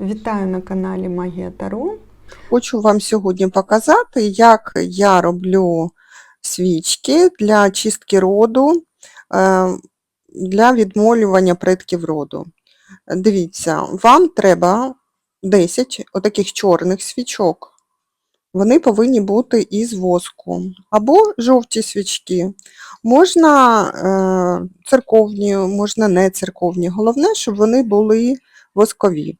Вітаю на каналі Магія Таро. Хочу вам сьогодні показати, як я роблю свічки для чистки роду, е, для відмолювання предків роду. Дивіться, вам треба 10 отаких чорних свічок. Вони повинні бути із воску. Або жовті свічки. Можна е, церковні, можна не церковні. Головне, щоб вони були воскові.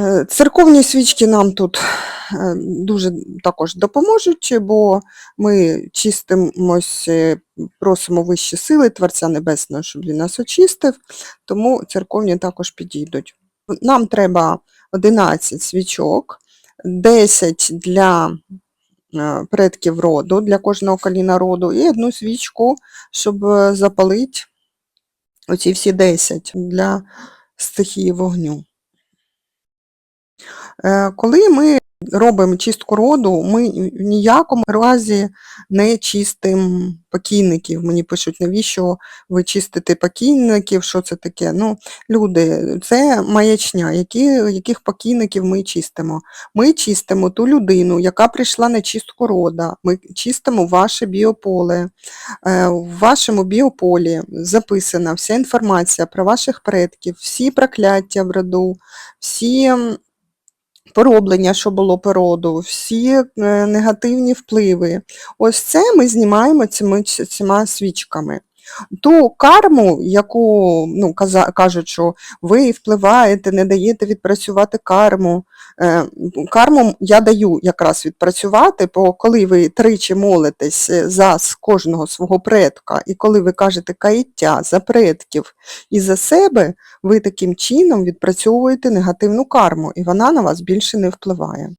Е, Церковні свічки нам тут е, дуже також допоможуть, бо ми чистимось, просимо вищі сили Творця Небесного, щоб він нас очистив, тому церковні також підійдуть. Нам треба 11 свічок, 10 для е, предків роду, для кожного коліна роду, і одну свічку, щоб запалити оці всі 10 для стихії вогню. Е, Коли ми робимо чистку роду, ми в ніякому разі не чистимо покійників. Мені пишуть, навіщо ви чистите покійників, що це таке? Ну, люди, це маячня, які, яких покійників ми чистимо. Ми чистимо ту людину, яка прийшла на чистку рода, ми чистимо ваше біополе. Е, В вашому біополі записана вся інформація про ваших предків, всі прокляття в роду, всі пороблення, що було породу, всі е, негативні впливи. Ось це ми знімаємо цими, цими свічками. Ту карму, яку ну, кажуть, що ви впливаєте, не даєте відпрацювати карму. Е, Карму я даю якраз відпрацювати, бо коли ви тричі молитесь е, за кожного свого предка, і коли ви кажете каяття за предків і за себе, ви таким чином відпрацьовуєте негативну карму, і вона на вас більше не впливає.